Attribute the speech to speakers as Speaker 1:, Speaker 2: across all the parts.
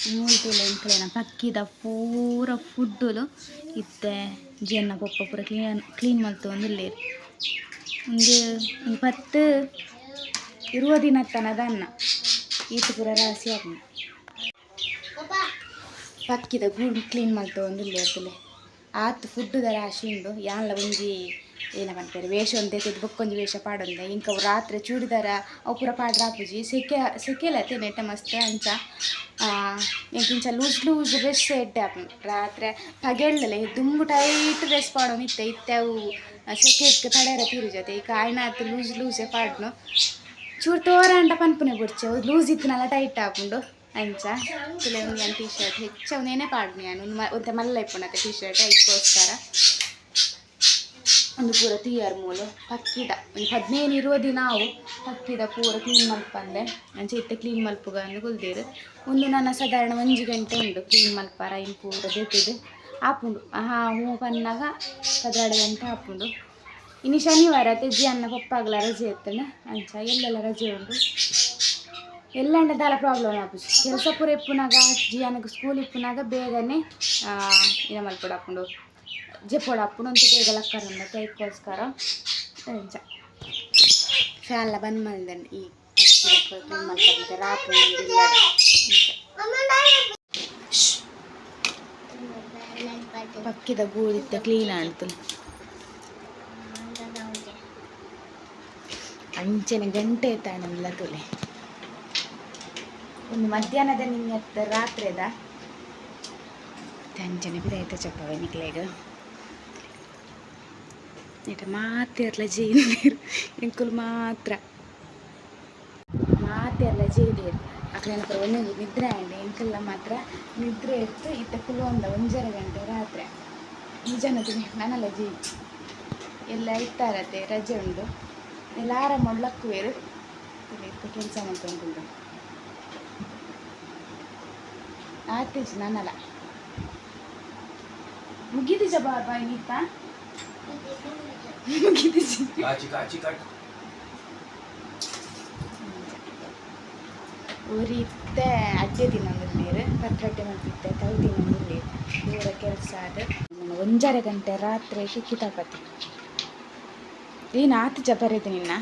Speaker 1: ಮೂಲ್ತಿಲ ಎಂಕ್ಲೆನ ಪಕ್ಕಿದ ಪೂರ ಫುಡ್ಡುಲು ಇತ್ತೆ. ಜನ ಪೊಪ್ಪ ಪೂರ ಕ್ಲೀನ್ ಕ್ಲೀನ್ ಮಾಡ್ತು ಒಂದುಲ್ಲೇರು ಒಂದು ಪತ್ತು ಇರುವ ದಿನ ತನದ ಅನ್ನ. ಈತ ಪೂರ ರಾಸಿ ಆಪುಂಡು ಪಕ್ಕಿದ ಗೂಡು ಕ್ಲೀನ್ ಮಲ್ತು ಒಂದುಲ್ಲೇರ್ತಲೆ ಆತು ಫುಡ್ಡುದ ರಾಶಿ ಉಂಡು. ಯಾನ್ಲ ಒಂಜಿ ಏನ ಪನ್ಪೆರ್ ವೇಷ ಒಂದೇ ತೆಗೆದು ಬೊಕ್ಕೊಂಜಿ ವೇಷ ಪಾಡೊಂದೆ ಇಂಕ ಅವು ರಾತ್ರಿ ಚೂಡಿದಾರ, ಅವು ಪೂರ ಪಾಡ್ರ ಆಪುಜಿ ಸೆಕೆ, ಸೆಕೆಲತ್ತೆ ನೆಟ್ಟ ಮಸ್ತ್ ಅಂಚ. ಎಂಕಿಂಚ ಲೂಸ್ ಲೂಸ್ ಡ್ರೆಸ್ ಎಡ್ಡೆ ಆಪು ರಾತ್ರಿ ಪಗೆಳ್ಳಲೆ ದುಂಬು ಟೈಟ್ ಡ್ರೆಸ್ ಪಾಡೋನು ಇತ್ತೆ ಇತ್ತೆ ಅವು. ಸೆಕೆಗೆ ತಡೆಯರ ತೀರುಜತೆ ಈಗ ಆಯ್ನಾತ್ ಲೂಸ್, ಲೂಸೆ ಪಾಡ್ನು. ಚೂರು ತೋರಾಂಡ ಪನ್ಪುನೆ ಬಿಡ್ಚೆ. ಲೂಸ್ ಇತ್ತಿನಲ್ಲ ಟೈಟ್ ಆಪುಂಡು ಅಂಚ. ಕೆಲವೊಂದು ಟೀ ಶರ್ಟ್ ಹೆಚ್ಚು. ಅವನೇನೇ ಪಾಡ್ನಿ ನಾನು. ಒಂದು ಒಂತೆ ಮಲ್ಲ ಇಪ್ಪುನತ್ತೆ ಟೀ ಶರ್ಟ್ ಐಕ್ಕೋಸ್ಕರ ಒಂದು ಪೂರ ತೀಯರ್ ಮೂಲು ಪಕ್ಕಿದ ಒಂದು ಹದಿನೈದು ಇರುವ ದಿನ ಅವು ಪಕ್ಕಿದ ಪೂರ ಕ್ಲೀನ್ ಮಲ್ಪಂದೆ ಅಂಚೆ ಇತ್ತೆ ಕ್ಲೀನ್ ಮಲ್ಪುಗ ಅಂದು ಒಂದು ನನ್ನ ಸಾಧಾರಣ ಒಂಜಿ ಗಂಟೆ ಉಂಡು ಕ್ಲೀನ್ ಮಲ್ಪಾರ ಇನ್ ಪೂರ ದೆತ್ತಿದ್ದು ಆಪುಂಡು. ಹಾ ಹೂ ಬಂದಾಗ ಸಾಧಾರಣ ಗಂಟೆ ಆಪುಂಡು. ಇನ್ನು ಶನಿವಾರ ತೆಜ್ಜಿ ಅನ್ನ ಪಪ್ಪಾಗಲ ರಜೆ ಇರ್ತೇನೆ ಅಂಚ ಎಲ್ಲೆಲ್ಲ ರಜೆ ಉಂಡು. ಎಲ್ಲಂಡ ದಾಲ ಪ್ರಾಬ್ಲಮ್ ಆಪುಜಿ ಕೆಲಸ ಪೂರ ಇಪ್ಪುನಾಗ ಜಿಯಾನಗ ಸ್ಕೂಲ್ ಇಪ್ಪುನಾಗ ಬೇಗನೆ ಇದು ಮಲ್ಪೊಡು ಆಪುಂಡು ಅಪ್ಪನಂತೂ ಆಪುಂಡು ಅಂತ ಬೇಗ ಲಕ್ಕರಂದ ಕೈಕೋಸ್ಕರ ಅಂಚ ಫ್ಯಾನ್ಲ ಬಂದ್ ಮಲ್ದನ್ ಈ ಮಲ್ಪಂತೆ ರಾತ್ರಿ ಪಕ್ಕಿದ ಗೂಡಿತ್ತ ಕ್ಲೀನ್ ಆಡ್ತು ಅಂಚನೆ ಗಂಟೆ ತಾಣಲ್ಲ ತುಲೆ. ಒಂದು ಮಧ್ಯಾಹ್ನದ ನಿನ್ನೆತ್ತ ರಾತ್ರಿದ ಅಂಚನೆ ಬಿದಾಯ್ತ ಚಪ್ಪವೆ ನಿಕ್ಲೆಗ ಇಟ ಮಾತೆರ್ಲ ಜೈನೀರು ಎಂಕುಲು ಮಾತ್ರ. ಮಾತೆರ್ಲ ಜೈನೀರು ಅಕ್ಕ ಪರ ಒಂದೊಂದು ನಿದ್ರೆ ಆಂಡೆ ಇಂಕಲ್ಲ ಮಾತ್ರ ನಿದ್ರೆ ಇತ್ತು ಇತ್ತ ಕುಲೊಂದ ಒಂಜರ ಗಂಟೆ ರಾತ್ರಿ. ನಿಜನದು ನನ್ನಲ್ಲ ಜೈ ಎಲ್ಲ ಇತ್ತಾರತೆ ರಜೆ ಉಂಡು ಎಲ್ಲ ಆರಾಮ ಒಳ್ಳಕ್ಕುವೇರು ಇತ್ತ ಕೆಲಸ ಮಾಡ್ಕೊಂಡು ಆತೀಜಿ ನನ್ನಲ್ಲ ಮುಗಿದಿಜ ಬಾಬಾ ಇನ್ನಿತ್ತ ಮುಗಿದಿಜಿ
Speaker 2: Kaçı kaçı ಕಾಚಿ
Speaker 1: ಉರಿತ್ತೆ ಅಜ್ಜೆ ತಿನ್ನೊಂದು ನೀರು ಕಟ್ರಟ್ಟೆ ಮಾಡ್ತಿದ್ದೆ ತಿನ್ನೊಂದು ನೀರು. ದೂರ ಕೆಲಸ ಅದು. ಒಂಜಾರೆ ಗಂಟೆ ರಾತ್ರಿ ಕಿತಾಪತಿ ಏನು ಆತು ಜಬರೈತೆ ನಿನ್ನ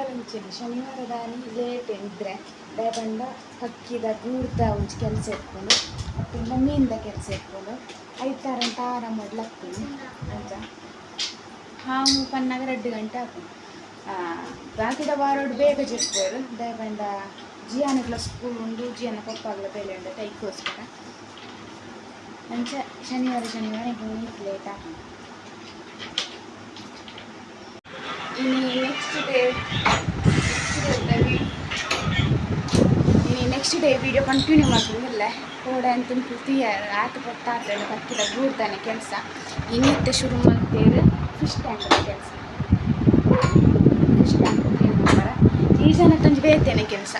Speaker 1: ಏಪಲಂಚಿನ ಶನಿವಾರದ ಲೇಟ್ ಇದ್ರೆ ದಯಪಂಡ ಹಕ್ಕಿದ ಗೂಡ್ದ ಒಂಚು ಕೆಲಸ ಇಟ್ಕೊಂಡು ಮತ್ತು ಮಮ್ಮಿಯಿಂದ ಕೆಲಸ ಇಟ್ಕೊಂಡು ಐತಾರಂತ ಆರಾಮ ಮಾಡ್ಲಾಗ್ತೀನಿ ಅಂತ. ಹಾವು ಪನ್ನಾಗ ಎರಡು ಗಂಟೆ ಹಾಕೊಂಡು ಬಾಕಿದ ವಾರೋಡು ಬೇಗ ಜೆಪ್ಪೋರು ದಯಪಂಡ ಜಿಯಾನಗಳ ಸ್ಕೂಲ್ ಉಂಡು, ಜಿಯಾನ ಕೊಪ್ಪಾಗ್ಲ ಬೇಲೆ ಉಂಡು ತೈಕೋಸ್ಕರ ಅಂಚ ಶನಿವಾರ ಶನಿವಾರ ಲೇಟ್ ಹಾಕೊಂಡು ಇನ್ನು next day next day video continue ಮಾಡ್ತೀನಿ, ಇಲ್ಲ? ಕೋಡ ಅಂತ ಕೃತಿಯ ಆತ ಕೊಟ್ಟಾದ್ರೆ ಬರ್ತಿಲ್ಲ ಗೂಡ್ತಾನೆ ಕೆಲಸ. ಇನ್ನಿತ್ತೆ ಶುರು ಮಾಡ್ತೇವೆ. ಫಿಶ್ ಟ್ಯಾಂಕ್ ಕೆಲಸ. ಫಿಶ್ ಟ್ಯಾಂಕ್ ಈ ಜನ ಕೊಂಚ ಬೇತೇನೆ ಕೆಲಸ.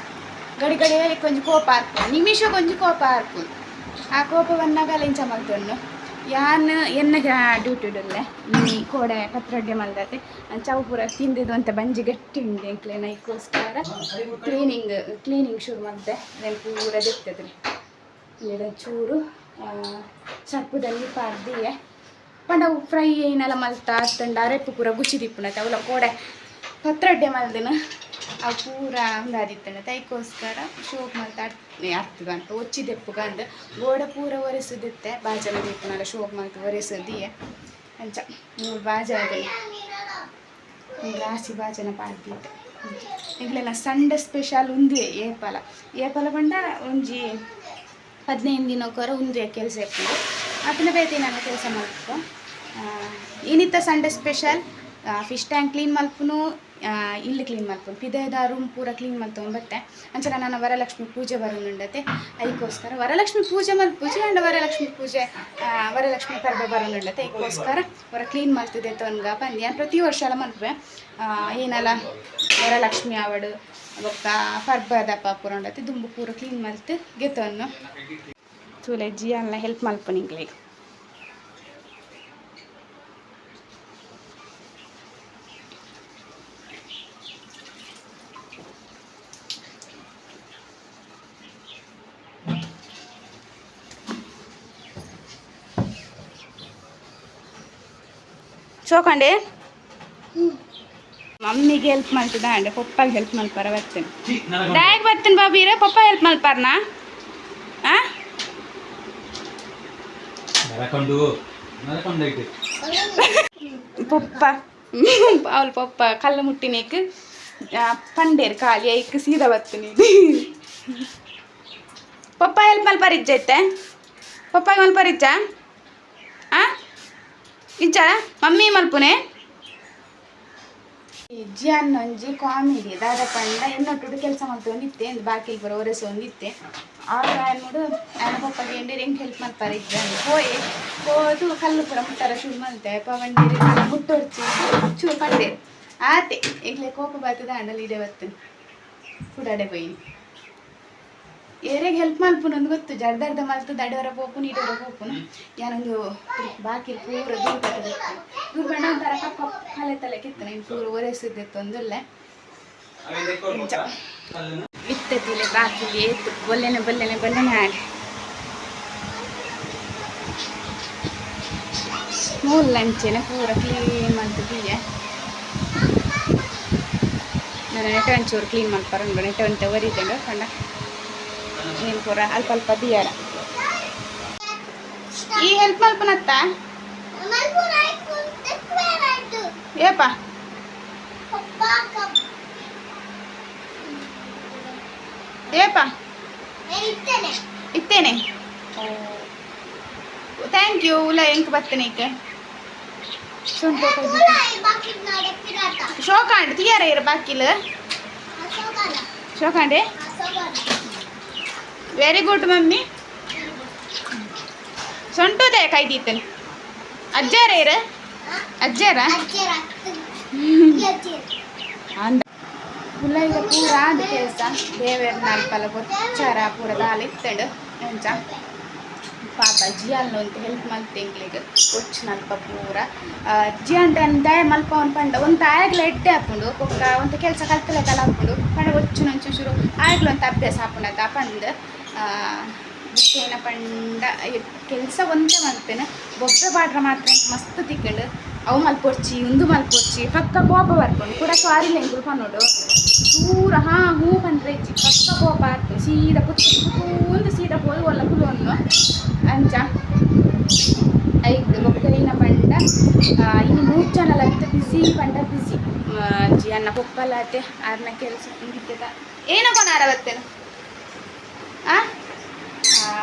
Speaker 1: ಗಡಿ ಗಡಿ ಕೊಂಚ ಕೋಪ ಹಾಕ್ಬೋದು ನಿಮಿಷ ಕೊಂಚ ಕೋಪ ಹಾಕ್ಬೋದು ಆ ಕೋಪವನ್ನಾಗ ಇಂಚ ಮಾಡ್ಕೊಂಡು ಯಾನ್ ಎನ್ನ ಡ್ಯೂಟಿ ಇಡಲ್ಲೇ ಈ ಕೋಡೆ ಪತ್ರೊಡ್ಡೆ ಮಂದತೆ ಚೌಪುರ ಪೂರ ತಿಂದಿದ್ದು ಅಂತ ಬಂಜಿ ಗಟ್ಟಿ ಉಂಡೆ ಎಂಕ್ಲೆ ನೈಕೋಸ್ಕರ ಕ್ಲೀನಿಂಗ್ ಕ್ಲೀನಿಂಗ್ ಶುರು ಮಾಡಿದೆ ಅದನ್ನು ಪೂರ ದಿಕ್ತದ್ರಿ ಇಲ್ಲಿ ಚೂರು ಸರ್ಪದಲ್ಲಿ ಪಾರ್ದಿಯೆ ಪಂಡ ಫ್ರೈ ಏನೆಲ್ಲ ಮಲ್ತಾ ಅತ್ತಂಡ ಅರೆಪ್ಪು ಪೂರ ಗುಚ್ಚಿ ದಿಪ್ಪುನತ್ತೆ ಅವಲ ಕೋಡೆ ಪತ್ರೊಡ್ಡೆ ಮಲ್ದಿನ. ಅವು ಪೂರ ಉಂದಾದಿತ್ತಂಡ ತೈಕೋಸ್ಕರ ಶೋಕ್ ಮಲ್ತ ಅರ್ಥ ಅಂತ. ಒಚ್ಚಿದೆಪ್ಪುಗ ಅಂದ ಗೋಡೆ ಪೂರ ಒರೆಸುದಿತ್ತೆ, ಬಾಜನ ದೀಪನಲ್ಲ ಶೋಕ್ ಮಲ್ತ ಒರೆಸುದಿಯೆ. ಅಂಚ ನೀವು ಬಾಜನದಲ್ಲಿ ರಾಶಿ ಬಾಜನ ಪಾಡ್ದಿತ್ತೆ ಈಗಲೆಲ್ಲ ಸಂಡೆ ಸ್ಪೆಷಲ್ ಉಂದು ಏಪಲ ಏಪಲ ಬಂಡ ಒಂಜಿ ಹದಿನೈದು ದಿನಕ್ಕೊರ ಉಂದು ಕೆಲಸ ಇರ್ತದೆ. ಅದನ್ನ ಬೇತಿ ನಾನು ಕೆಲಸ ಮಾಡ್ಕೊ ಏನಿತ್ತ Sunday special fish tank clean ಮಲ್ಪನು ಇಲ್ಲಿ ಕ್ಲೀನ್ ಮಾಡ್ಕೊಂಡು, ಪಿದಯದ ರೂಮ್ ಪೂರ ಕ್ಲೀನ್ ಮಲ್ತೊಂದು ಬತ್ತೆ ನಾನು ವರಲಕ್ಷ್ಮಿ ಪೂಜೆ ಬರೋನುಂಡತೆ. ಅದಕ್ಕೋಸ್ಕರ ವರಲಕ್ಷ್ಮಿ ಪೂಜೆ ಮಾಡಿ ಪೂಜೆ ಅಂಡ ವರಲಕ್ಷ್ಮಿ ಪೂಜೆ ವರಲಕ್ಷ್ಮಿ ಪರ್ಬೆ ಬರೋನುಂಡತೆ. ಅದಕ್ಕೋಸ್ಕರ ಹೊರ ಕ್ಲೀನ್ ಮಾಡ್ತಿದ್ದೆ ತೊನ್ಗ ಬಂದು ಪ್ರತಿ ವರ್ಷ ಎಲ್ಲ ಮಲ್ಪೆ ಏನಲ್ಲ, ವರಲಕ್ಷ್ಮಿ ಆವಡು ಬೊಕ್ಕ ಪರ್ಬದಪ್ಪ ಪೂರ ಉಂಡತೆ ದುಂಬು ಪೂರ ಕ್ಲೀನ್ ಮಾಡ್ತು ಗೆತ್ತವನ್ನು ಚೂಲೆ ಜಿ ಎಲ್ಲ ಹೆಲ್ಪ್ ಮಲ್ಪನಿಂಗ್ಲೆ ಶೋಕಂಡೆ ಮಮ್ಮಿಗೆ ಹೆಲ್ಪ್ ಮಾಡ್ತಿದ್ದ ಅಂಡೆ ಪಪ್ಪಾಗೆ ಹೆಲ್ಪ್ ಮಾಡ್ಪಾರ ಬರ್ತೇನೆ ಡಾಯಕ್ ಬರ್ತೀನಿ ಬಾಬೀರೆ ಪಪ್ಪ ಹೆಲ್ಪ್ ಮಾಡ್ಪಾರನ? ಆ? ಪಪ್ಪ ಅವಳು ಪಪ್ಪ ಕಲ್ಲ ಮುಟ್ಟಿನೇಕ್ ಪಂಡೇರ್ ಖಾಲಿ ಐಕ್ ಸೀದಾ ಬರ್ತೀನಿ. ಪಪ್ಪ ಹೆಲ್ಪ್ ಮಲ್ಪಾರಿಜ್ಜೈತೆ ಪಪ್ಪಾಗೆ ಮಲ್ಪಾರಿಜ್ಜ ಆ? ಇಜ್ಜ ಮಮ್ಮಿ ಮಲ್ಪುನೆ. ಇಜ್ಜಿ ಅನ್ನೊಂಜಿ ಕಾಮಿಡಿ ದಾದ ಪಂಡ ಎನ್ನೊಟ್ಟು ಕೆಲಸ ಮಾಡ್ತೊಂಡಿತ್ತೆ ಎಂದು ಬಾಕಿ ಬರೋ ಒರೆಸಿ ಒಂದಿತ್ತೆ. ಆಗ ನೋಡು ನನ್ನ ಪಪ್ಪಗೆ ಎಂಡಿರಿ ಹೆಂಗೆ ಹೆಲ್ಪ್ ಮಾಡ್ತಾರೆ ಇದ್ದಂಗೆ ಹೋಯ್, ಹೋದು ಕಲ್ಲು ಕೂಡ ಮುಟ್ಟಾರ ಶುರು ಮಾಡ್ತೆ. ಪವಂಡಿರಿ ಮುಟ್ಟೊರ್ಚಿ ಚೂರು ಪಂಡೆ ಆತೆ, ಈಗಲೇ ಕೋಪ ಬರ್ತದೆ ಅಂಡಲ್ಲಿ ಇಡೇ ಬರ್ತೇನೆ. ಕೂಡಾಡೆ ಬೈನಿ ಏರೆಗೆ ಹೆಲ್ಪ್ ಮಲ್ಪುನ ಒಂದು ಗೊತ್ತು. ಜಡ್ದರ್ಧ ಮಲ್ತು ದಡವರ ಪೋಪುನ ನೀಡವರ ಪೋಪುನ ಯಾನೊಂದು ಬಾಕಿ ಪೂರ ದೂರ ಕಟ್ಟಬೇಕು ದೂರ ಬಣ್ಣ ಒಂಥರ ಕಪ್ಪ ಕಲೆ ತಲೆ ಕಿತ್ತನೆ. ನೀನು ಪೂರ ಒರೆಸಿದ್ದಿತ್ತು ಒಂದಲ್ಲೇ ಬಿತ್ತತಿಲೆ ಬಾಕಿ ಏತು. ಬೊಲ್ಲೆನೆ ಬೊಲ್ಲೆನೆ ಬೊಲ್ಲೆನೆ ಆಡಿ ಮೂರ್ ಲಂಚೆನೆ ಪೂರ ಕ್ಲೀನ್ ಮಾಡ್ತಿದ್ದೀಯ ನಾನು ನೆಟ ಒಂಚೂರು ಕ್ಲೀನ್ ಮಾಡ್ಪಾರ ನೆಟ ಒಂಟ ಒರಿದಂಗ ಕಂಡ ನೀನು ಪೂರ ಅಲ್ಪ ಅಲ್ಪ ದಿಯಾರ ಈ ಹೆಲ್ಪ್ ಮಲ್ಪನತ್ತ ಏಪ ಏಪ ಇತ್ತೇನೆ. ಥ್ಯಾಂಕ್ ಯು ಉಲ ಎಂಕ್ ಬರ್ತೇನೆ ಈಕೆ. ಶೋಕಾಂಡ್ ತಿಯಾರ ಇರ ಬಾಕಿಲ್. ಶೋಕಾಂಡೆ? Very good mummy. ಸೊಂಟುದೇ ಕೈ ದೀತೇನೆ. ಅಜ್ಜಾರ ಇರ. ಅಜ್ಜಾರ? ಅಂದ ಪುಲ್ಲ ಈಗ ಪೂರ ಆದ ಕೆಲಸ. ದೇವರ ನಾಲ್ಪಲ್ಲ ಗೊಚ್ಚಾರ ಪೂರ ದಾಲ ಇತ್ತಂಡು. ಎಂಚ ಪಾಪ ಜಿಯಲ್ನ ಅಂತ ಹೆಲ್ಪ್ ಮಲ್ತೆಂಗ್ಲಿಗೆ ಒಚ್ಚು ನಲ್ಪ ಪೂರ. ಜಿ ಅಂತ ದಯ ಮಲ್ಪ ಅವ್ನು ಪಂಡ ಒಂದು ಆಯ್ಗ್ಲ ಎಡ್ಡೆ ಹಾಕೊಂಡು ಒಕ್ಕ ಒಂದು ಕೆಲಸ ಕಲ್ತಲೆ ತಲ ಹಾಕೊಂಡು ಪಂಡ ಒಚ್ಚು ನಂಚು ಶುರು. ಆಯ್ಗ್ಲ ಅಂತ ಅಭ್ಯಾಸ ಹಾಕೊಂಡದ ಪಂಡ್ ಏನ ಪಂಡ ಕೆಲಸ ಒಂದೇ ಮಾಡ್ತೇನೆ. ಬೊಬ್ಬೆ ಬಾಡ್ರ ಮಾತ್ರ ಮಸ್ತ್ ತಿಕ್ಕಂಡು, ಅವು ಮಲ್ಪೊಡ್ಚಿ ಉಂದು ಮಲ್ಪೊಡ್ಚಿ ಪಕ್ಕ ಕೋಪ ಬರ್ಕೊಂಡು, ಕೂಡ ಸಾರಿಲ್ಲ ರೂಪ ನೋಡು. ಪೂರ ಹಾ, ಹೂ ಬಂದ್ರೆ ಇಜ್ಜಿ ಪಕ್ಕ ಕೋಪ ಆಗ್ತದೆ. ಸೀದ ಪುತ್ತು ಸೀದ ಸೀದಾ ಹೋಗಿ ಒಲ್ಲ ಕುಲೊಂದು ಅಂಚ ಐದು ಬೊಕ್ಕಲಿನ ಪಂಡ ಇನ್ನು ಮೂರು ಜನ ಲತ್ತ ಬಿಸಿ, ಪಂಡ ಬಿಸಿ. ಅಜ್ಜಿ ಅನ್ನ ಪೊಪ್ಪಲಾತೆ ಆರ್ನ ಕೆಲಸ ಏನಪ್ಪ ಏನೋ ಬರ್ತೇನೆ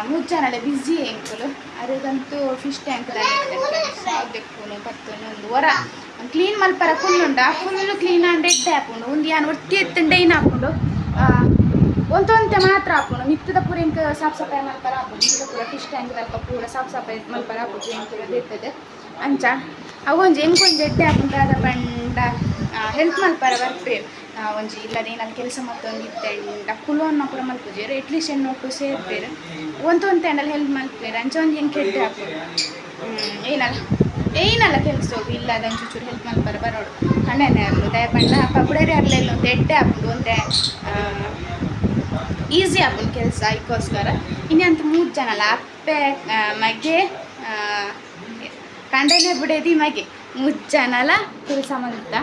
Speaker 1: ಮೂರು ಜನ ಬಿಸಿ ಎಂಕುಲು ಅದಕ್ಕಂತೂ ಫಿಶ್ ಟ್ಯಾಂಕ್ ಒಂದು ವರ. ಕ್ಲೀನ್ ಮಲ್ಪರ ಫುಲ್ ಉಂಡ ಫುಲ್ ಕ್ಲೀನ್ ಆಂಡ್ ಎಡ್ಡೆ ಹಾಕೊಂಡು ಒಂದು ಯಾನ್ ಒಟ್ಟಿ ಎತ್ತಂಡ ಏನು ಹಾಕೊಂಡು ಒಂದೊಂದೆ ಮಾತ್ರ ಹಾಕೊಂಡು ಮಿತ್ತದ ಪೂರ ಎಂಕ ಸಾಫ್ ಸಫಾಯಿ ಮಲ್ಪರ ಹಾಕೊಂಡು ಪೂರ ಫಿಶ್ ಟ್ಯಾಂಕ್ ಅಲ್ಪ ಪೂರ ಸಾಫ್ ಸಫಾಯಿ ಮಲ್ಪರ ಹಾಕೊಂಡು ಎಂಕ್ ಇರ್ತದೆ ಅಂಚ? ಅವೊಂಜಿ ಎಂಕೊಂಜಿ ಎಡ್ಡೆ ಅದ ಬಂಡ ಹೆಲ್ಪ್ ಮಲ್ಪರ ಬರ್ಪೇರು ಒಂಜಿ ಇಲ್ಲದ ಏನಾದ್ರು ಕೆಲಸ ಮತ್ತೊಂದು ಇತ್ತಂಡ ಕುಲೋನ್ನ ಪೂರ ಮಲ್ಪುಜೇರು ಎಟ್ಲೀಸ್ಟ್ ಎನ್ನೊಟ್ಟು ಸೇರ್ಪೇರು ಒಂದು ಒಂದು ತಂಡಲ್ಲಿ ಹೆಲ್ಪ್ ಮಲ್ಪೇರು ಅಂಚ ಒಂದು ಹೆಂಗೆ ಕೆಟ್ಟ ಹಾಕೋರು ಏನಲ್ಲ. ಏನಲ್ಲ ಕೆಲಸ ಹೋಗಿ ಇಲ್ಲ ಅದಂಚು ಚೂಚೂರು ಹೆಲ್ಪ್ ಮಲ್ಪರ ಬರೋಡು. ಹಣ್ಣೆಣ್ಣೆ ಅರ್ಲು ದಯ ಅಪ್ಪ ಬುಡೆದೆ ಅರ್ಲೆಲ್ಲ ಒಂದು ಎಡ್ಡೆ ಹಾಕೊಂಡು ಒಂದೇ ಈಸಿ ಹಾಕೊಂಡು ಕೆಲಸ ಇದಕ್ಕೋಸ್ಕರ ಇನ್ನಂತ ಮೂರು ಜನ ಅಲ್ಲ ಅಪ್ಪೆ ಮಗೆ ಕಂಡೇನೆ ಬಿಡೇದಿ ಮಗೆ. ಮೂರು ಜನ ಅಲ್ಲ ಕೆಲಸ ಮಾಡಿದ್ದ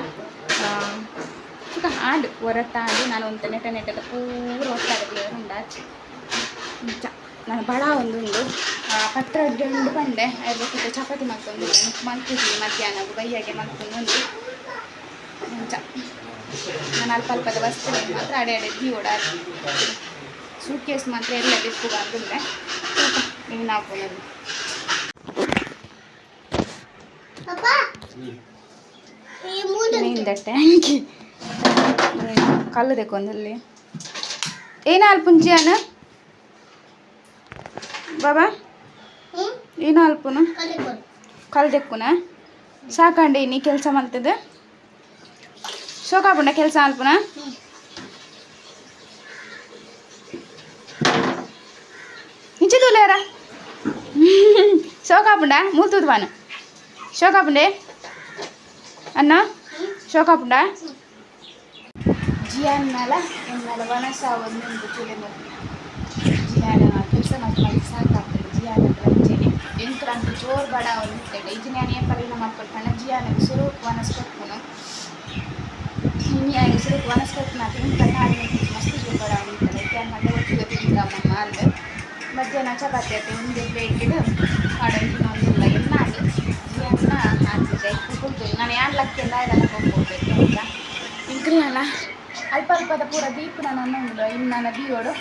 Speaker 1: ಸುಖ ಹಾಡು ಹೊರತಾಡು ನಾನು ಒಂದು ನೆಟ ನೆಟ್ಟದ ಪೂರ ಒಟ್ಟಾಡಲಿ ಉಂಡಾಚೆ ನಿಜ ನಾನು ಬಹಳ ಒಂದು ಉಂಡು ಪತ್ರ ಗಂಡು ಬಂದೆ. ಅದಕ್ಕೆ ಚಪಾತಿ ಮಾಡ್ಕೊಂಡು ಮಲ್ತಿದ್ವಿ ಮಧ್ಯಾಹ್ನ ಬೈಯಾಗೆ ಮಾಡ್ಕೊಂಡು ಒಂದು ನಿಜ ನಾನು ಅಲ್ಪ ಅಲ್ಪದ ವಸ್ತು ಮಾತ್ರ ಅಡೆ ಅಡೆ ಜೀ ಓಡಾಡಿ. ಸೂಟ್ ಕೇಸ್ ಮಾತ್ರ ಎಲ್ಲ ಬಿಟ್ಟು ಬಂದಿಲ್ಲ ನೀವು ಹಾಕೋದು ನಿಂದ ಟ್ಯಾಂಕಿ ಕಲ್ಲು ತೆಕ್ಕೊಂದಲ್ಲಿ ಏನ ಪುಂಜಿ ಅನ್ನ ಬಾಬಾ? ಏನು ಅಲ್ಪುನ ಕಲ್ಲು ತೆಕ್ಕುನ ಸಾಕಂಡಿ, ನೀ ಕೆಲಸ ಮಾಡ್ತದೆ ಶೋಕಾಪುಂಡ ಕೆಲಸ ಅಲ್ಪುನ ನಿಂಚಿದೂಲೇರ ಶೋಕಾಪುಂಡ ಮೂತೂದು ಬಾನು ಶೋಕಾಪುಂಡೆ ಅನ್ನ ಶೋಕಾಪುಂಡ ಜಿಯಾನ್ನಲ ಎನ್ನಲ ವನಸ ಒಂದೊಂದು ಚೂಲೆ ಮದ್ದು ಜಿಯಾನ ಕೆಲಸ ಮಾಡಿ ಸಾಕಾಗ್ತದೆ. ಜಿಯಾನ ರಂಜನೆ ಎಂಕ್ರಂತ ಜೋರು ಬಡ ಉಂಟೆ ಇಜಿನ್ಯಾನಿ ಪರಿಣಾಮ ಪಡ್ಕೊಂಡು ಜಿಯಾನಿಗೆ ಸುರು ವನಸ್ಕೊಟ್ಕೊನು ಇನ್ಯಾನಿ ಸುರು ವನಸ್ಕೊಟ್ನ ತಿಂತ ಕಾಡಿನ ಮಸ್ತ್ ಜೋರು ಬಡ ಉಂಟೆ ಕ್ಯಾನ್ ಮಂಡೆ ಒಟ್ಟಿಗೆ ಮಧ್ಯಾಹ್ನ ಚಪಾತಿ ಆಯ್ತು ಒಂದು ಕಾಡಂಜಿ ಒಂದಿಲ್ಲ ಎಲ್ಲ ಆಗಿ ಜಿಯನ್ನ ಹಾಕಿದೆ ನಾನು? ಅಲ್ಪ ಅಲ್ಪದ ಪೂರ ದೀಪನ ನನ್ನ ಉಂಡು ಇನ್ನು ನನ್ನ ಬೀಯೋಡು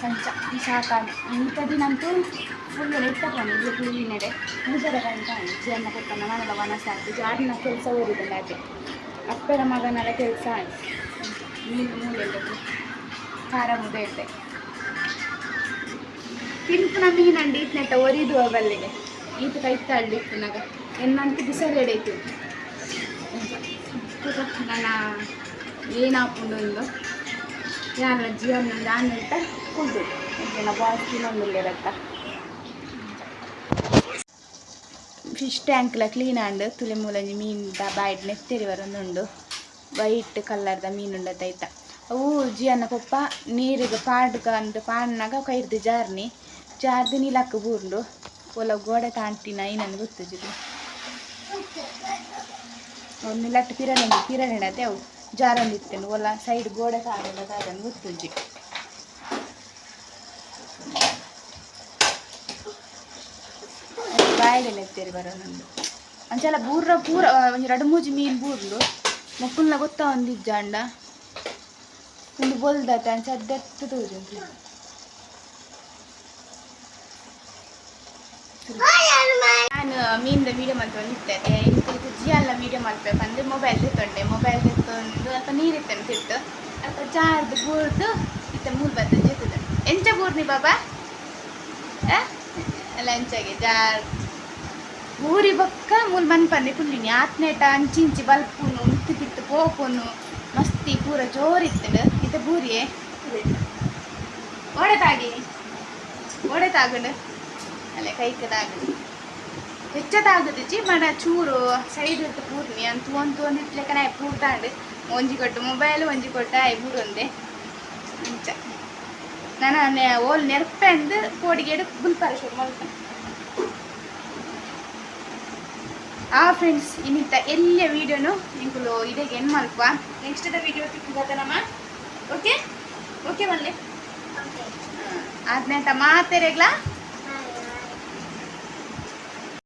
Speaker 1: ಕಂಚ ಸಾಕಾಗಿ. ಇಂಥ ದಿನಂತೂ ಫುಲ್ ನೆಟ್ಟ ಬಂದು ಕ್ಲೀನೆಡೆ ಮುಜದ ಕಂಟ ಜೀವನ ಕೊಟ್ಟನ ಮನೆಲ್ಲ ವನಸ ಆಯ್ತು ಜಾಡಿನ ಕೆಲಸ ಓದಿದೆ ಅದೇ. ಅಪ್ಪರ ಮಗನೆಲ್ಲ ಕೆಲಸ ಆಯ್ತು ನೀನು ಮೂಲೆ ಖಾರ ಮುದ್ದೆ ಇದ್ದೆ ತಿನ್ಪುನ ಮೀನಂಡಿ ಇತ್ನೆಟ್ಟ ಒರಿದು ಬಲ್ಲಿಗೆ ಈತ ಕೈತಾಳ್ಳಿ ಇಪ್ಪುನಾಗ ಎನ್ನಂತ ಬಿಸಲೆಡೈತು ನನ್ನ ಏನಾಪುಂಡು ಇಂದು ಯಾರ ಜೀವನ ನಾನು ಅಂತ ಕುಂಟು ನನ್ನ ಬಾಸ್ ತಿನ್ನೊಂದಿರತ್ತ ಫಿಶ್ ಟ್ಯಾಂಕ್ಲ ಕ್ಲೀನ್ ಆಂಡ್ ತುಲೆ ಮೂಲಂಜಿ ಮೀನ್ದ ಬಾಯ್ಡ್ ನೆತ್ತೇರಿ ಬರೊಂದುಂಡು ವೈಟ್ ಕಲರ್ದ ಮೀನುಂಡ ಐತ. ಅವು ಜಿಯನ್ನ ಪಪ್ಪ ನೀರಿಗೆ ಪಾಡ್ಗ ಅಂದ್ ಪಾಡ್ನಾಗ ಕೈರ್ದು ಜಾರ್ನಿ. ಜಾರ್ದು ನೀಲಕ್ಕ ಬೂರ್ಂಡು ಒಲ ಗೋಡೆ ತಾಂಟಿನ ಏನನ್ನು ಗೊತ್ತಿದ್ದು ಒಂದು ಲಟ್ಟು ಪಿರನೆ ಪಿರನೆ ಅದೇ ಅವು ಜಾರೊಂದಿತ್ತೇನು ಒಲ ಸೈಡ್ ಗೋಡೆ ತಾಂಡ ಅದನ್ನು ಗೊತ್ತುಜ್ಜಿ ಬಾಯಿಲೆ ಎತ್ತೇರಿ ಬರೋನೊಂದು ಅಂಚೆಲ್ಲ ಬೂರ್ರ ಪೂರ ಒಂದು ಎರಡು ಮೂಜಿ ಮೀನು ಬೂರ್ಲು ಮಕ್ಕಳನ್ನ ಗೊತ್ತಾ ಒಂದು ಇಜ್ಜಾಂಡ ಒಂದು ಬೊಲ್ದತ್ತ ಅಂಚೆ ಅದೆತ್ತು ತೋಜು ನಾನು ಮೀನಿಂದ ವೀಡಿಯೋ ಮಾಡ್ಕೊಂಡು ಇರ್ತೇನೆ ಜಿ ಜಿಯಲ್ಲ ವೀಡಿಯೋ ಮಾಡ್ಬೇಕಂದ್ರೆ ಮೊಬೈಲ್ ತೆತ್ತೊಂಡೆ ಮೊಬೈಲ್ ತೆತ್ತೊಂದು ಅಲ್ಪ ನೀರಿತ್ತೇನೆ ತಿಟ್ಟು ಅಲ್ಪ ಚಾರ್ದು ಬೂರ್ದು ಇತ್ತ ಮೂರು ಬತ್ತ ಜೊತೆ ಎಂಚ ಬೂರ್ನಿ ಬಾಬಾ? ಎಂಚಾಗೆ ಜಾರ್ ಊರಿ ಬೊಕ್ಕ ಮೂಲ್ ಮನ್ಪಂದೆ ಕುಲ್ಲಿನಿ ಆತ್ನೇಟ ಅಂಚಿ ಇಂಚಿ ಬಲ್ಪುನು ಉತ್ತಿ ಬಿಟ್ಟು ಪೋಪುನು. ಮಸ್ತಿ ಪೂರ ಜೋರಿತ್ತಂಡು. ಇತ್ತ ಬೂರಿಯೇ? ಒಡೆ ತಾಗಿ ಒಡೆ ತಾಗಂಡು ಅಲ್ಲೇ ಕೈಕದಾಗಂಡು ಹೆಚ್ಚದಾಗದಿಚ್ಚಿ ಮಡ ಚೂರು ಸೈಡ್ ಇತ್ತು ಪೂರ್ನಿ ಅಂತ ಒಂದು ಒಂದು ಇಟ್ಲೆಕ್ಕ ನಾಯಿ ಪೂರ್ತಾಂಡು ಒಂಜಿ ಕೊಟ್ಟು ಮೊಬೈಲ್ ಒಂಜಿ ಕೊಟ್ಟ ಆಯ್ ಬೂರೊಂದೆ ಅಂಚ. ನಾನು ಓಲ್ ನೆರ್ಪೆ ಅಂದು ಕೋಡಿಗೆಡು ಗುಲ್ಪಾರ ಶುರು ಮಾಡ್ತಾನೆ ಆ ಫ್ರೆಂಡ್ಸ್ ಇನ್ನಿತ್ತ ಎಲ್ಲ ವೀಡಿಯೋನು ನಿಂಕುಲು ಇದೆ ಏನು ಮಲ್ಪ ನೆಕ್ಸ್ಟ್ ವಿಡಿಯೋ ನಮ್ಮ. ಓಕೆ ಓಕೆ ಮಲ್ಲೆ. ಆದ್ಮೇಲೆ ಮಾತೆರೆಗ್ಲಾ.